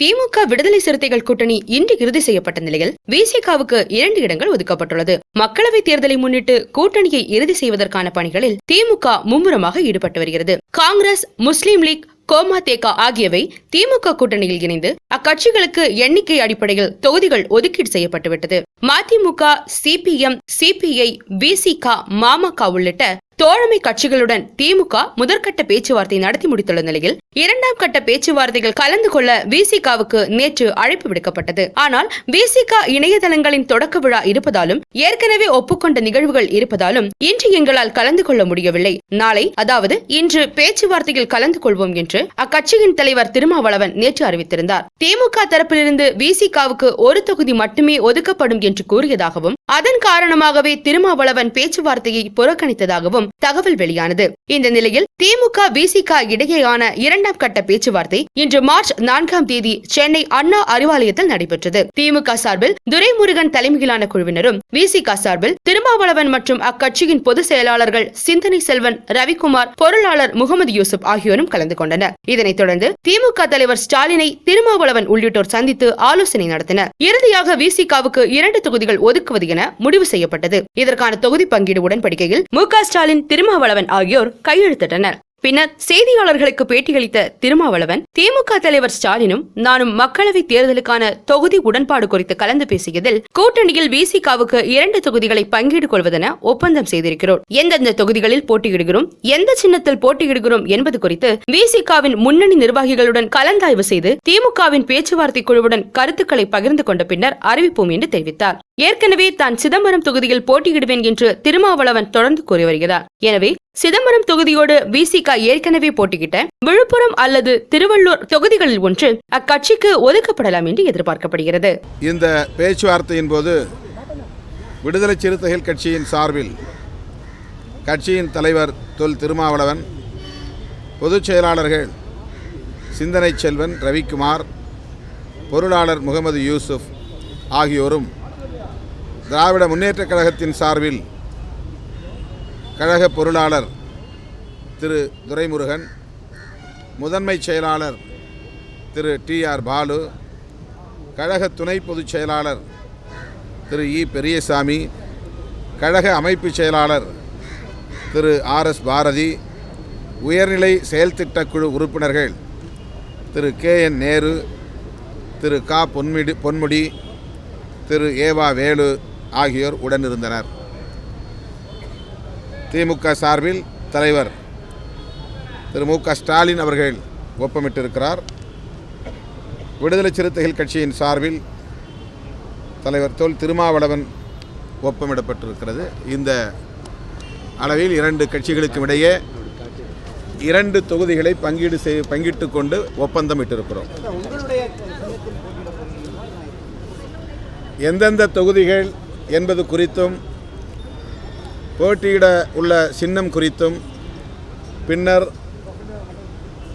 திமுக விடுதலை சிறுத்தைகள் கூட்டணி இன்று இறுதி செய்யப்பட்ட நிலையில் விசிகாவுக்கு இரண்டு இடங்கள் ஒதுக்கப்பட்டுள்ளது. மக்களவைத் தேர்தலை முன்னிட்டு கூட்டணியை இறுதி செய்வதற்கான பணிகளில் திமுக மும்முரமாக ஈடுபட்டு வருகிறது. காங்கிரஸ் முஸ்லீம் லீக் கோமாதேகா ஆகியவை திமுக கூட்டணியில் இணைந்து அக்கட்சிகளுக்கு எண்ணிக்கை அடிப்படையில் தொகுதிகள் ஒதுக்கீடு செய்யப்பட்டுவிட்டது. மதிமுக சிபிஎம் சிபிஐ விசிக மாமக உள்ளிட்ட தோழமை கட்சிகளுடன் திமுக முதற்கட்ட பேச்சுவார்த்தை நடத்தி முடித்துள்ள நிலையில் இரண்டாம் கட்ட பேச்சுவார்த்தைகள் கலந்து கொள்ள விசிகாவுக்கு நேற்று அழைப்பு விடுக்கப்பட்டது. ஆனால் விசிகா இணையதளங்களின் தொடக்க விழா இருப்பதாலும் ஏற்கனவே ஒப்புக்கொண்ட நிகழ்வுகள் இருப்பதாலும் இன்று எங்களால் கலந்து கொள்ள முடியவில்லை. நாளை அதாவது இன்று பேச்சுவார்த்தையில் கலந்து கொள்வோம் என்று அக்கட்சியின் தலைவர் திருமாவளவன் நேற்று அறிவித்திருந்தார். திமுக தரப்பிலிருந்து விசிகாவுக்கு ஒரு தொகுதி மட்டுமே ஒதுக்கப்படும் என்று கூறியதாகவும் அதன் காரணமாகவே திருமாவளவன் பேச்சுவார்த்தையை புறக்கணித்ததாகவும் தகவல் வெளியானது. இந்த நிலையில் திமுக விசிக இடையேயான இரண்டாம் கட்ட பேச்சுவார்த்தை இன்று மார்ச் நான்காம் தேதி சென்னை அண்ணா அறிவாலயத்தில் நடைபெற்றது. திமுக சார்பில் துரைமுருகன் தலைமையிலான குழுவினரும் விசிக சார்பில் திருமாவளவன் மற்றும் அக்கட்சியின் பொதுச் செயலாளர்கள் சிந்தனை செல்வன் ரவிக்குமார் பொருளாளர் முகமது யூசுப் ஆகியோரும் கலந்து கொண்டனர். இதனைத் தொடர்ந்து திமுக தலைவர் ஸ்டாலினை திருமாவளவன் உள்ளிட்டோர் சந்தித்து ஆலோசனை நடத்தினர். இறுதியாக விசிகாவுக்கு இரண்டு தொகுதிகள் ஒதுக்குவது என முடிவு செய்யப்பட்டது. இதற்கான தொகுதி பங்கீடு உடன்படிக்கையில் மு ஸ்டாலின் திருமாவளவன் ஆகியோர் கையெழுத்திட்டனர். பின்னர் செய்தியாளர்களுக்கு பேட்டியளித்த திருமாவளவன் திமுக தலைவர் ஸ்டாலினும் நானும் மக்களவைத் தேர்தலுக்கான தொகுதி உடன்பாடு குறித்து கலந்து பேசியதில் கூட்டணியில் விசிகாவுக்கு இரண்டு தொகுதிகளை பங்கீடு கொள்வதென ஒப்பந்தம் செய்திருக்கிறோம். எந்தெந்த தொகுதிகளில் போட்டியிடுகிறோம் எந்த சின்னத்தில் போட்டியிடுகிறோம் என்பது குறித்து விசிகாவின் முன்னணி நிர்வாகிகளுடன் கலந்தாய்வு செய்து திமுகவின் பேச்சுவார்த்தை குழுவுடன் கருத்துக்களை பகிர்ந்து கொண்ட பின்னர் அறிவிப்போம் என்று தெரிவித்தார். ஏற்கனவே தான் சிதம்பரம் தொகுதியில் போட்டியிடுவேன் என்று திருமாவளவன் தொடர்ந்து கூறி வருகிறார். எனவே சிதம்பரம் தொகுதியோடு விசிக ஏற்கனவே போட்டியிட்ட விழுப்புரம் அல்லது திருவள்ளூர் தொகுதிகளில் ஒன்று அக்கட்சிக்கு ஒதுக்கப்படலாம் என்று எதிர்பார்க்கப்படுகிறது. இந்த பேச்சுவார்த்தையின் போது விடுதலை சிறுத்தைகள் கட்சியின் சார்பில் கட்சியின் தலைவர் தொல் திருமாவளவன் பொதுச் செயலாளர்கள் சிந்தனை செல்வன் ரவிக்குமார் பொருளாளர் முகமது யூசுப் ஆகியோரும் திராவிட முன்னேற்றக் கழகத்தின் சார்பில் கழக பொருளாளர் திரு துரைமுருகன் முதன்மை செயலாளர் திரு டி ஆர் பாலு கழக துணை பொதுச் செயலாளர் திரு இ பெரியசாமி கழக அமைப்பு செயலாளர் திரு ஆர் எஸ் பாரதி உயர்நிலை செயல்திட்டக் குழு உறுப்பினர்கள் திரு கே என் நேரு திரு கா பொன்மிடி பொன்முடி திரு ஏவா வேலு ஆகியோர் உடனிருந்தனர். திமுக சார்பில் தலைவர் திரு மு க ஸ்டாலின் அவர்கள் ஒப்பமிட்டிருக்கிறார். விடுதலை சிறுத்தைகள் கட்சியின் சார்பில் தலைவர் தொல் திருமாவளவன் ஒப்பமிடப்பட்டிருக்கிறது. இந்த அளவில் இரண்டு கட்சிகளுக்கும் இடையே இரண்டு தொகுதிகளை பங்கீடு செய் பங்கிட்டு கொண்டு ஒப்பந்தம் இட்டிருக்கிறோம் எந்தெந்த தொகுதிகள் என்பது குறித்தும் போட்டியிட உள்ள சின்னம் குறித்தும் பின்னர்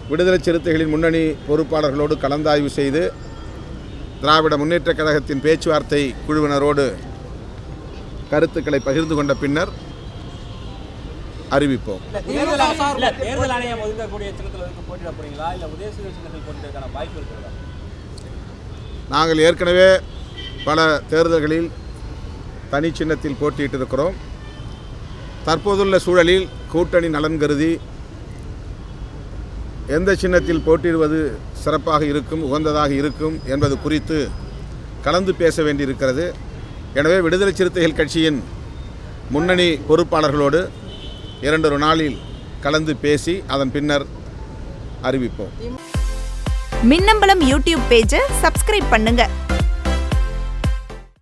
விடுதலை சிறுத்தைகளின் முன்னணி பொறுப்பாளர்களோடு கலந்தாய்வு செய்து திராவிட முன்னேற்றக் கழகத்தின் பேச்சுவார்த்தை குழுவினரோடு கருத்துக்களை பகிர்ந்து கொண்ட பின்னர் அறிவிப்போம். நாங்கள் ஏற்கனவே பல தேர்தல்களில் தனி சின்னத்தில் போட்டியிட்டிருக்கிறோம். தற்போதுள்ள சூழலில் கூட்டணி நலன் கருதி எந்த சின்னத்தில் போட்டியிடுவது சிறப்பாக இருக்கும் உகந்ததாக இருக்கும் என்பது குறித்து கலந்து பேச வேண்டியிருக்கிறது. எனவே விடுதலை சிறுத்தைகள் கட்சியின் முன்னணி பொறுப்பாளர்களோடு இரண்டொரு நாளில் கலந்து பேசி அதன் பின்னர் அறிவிப்போம். மின்னம்பலம் யூடியூப் பேஜை சப்ஸ்கிரைப் பண்ணுங்கள்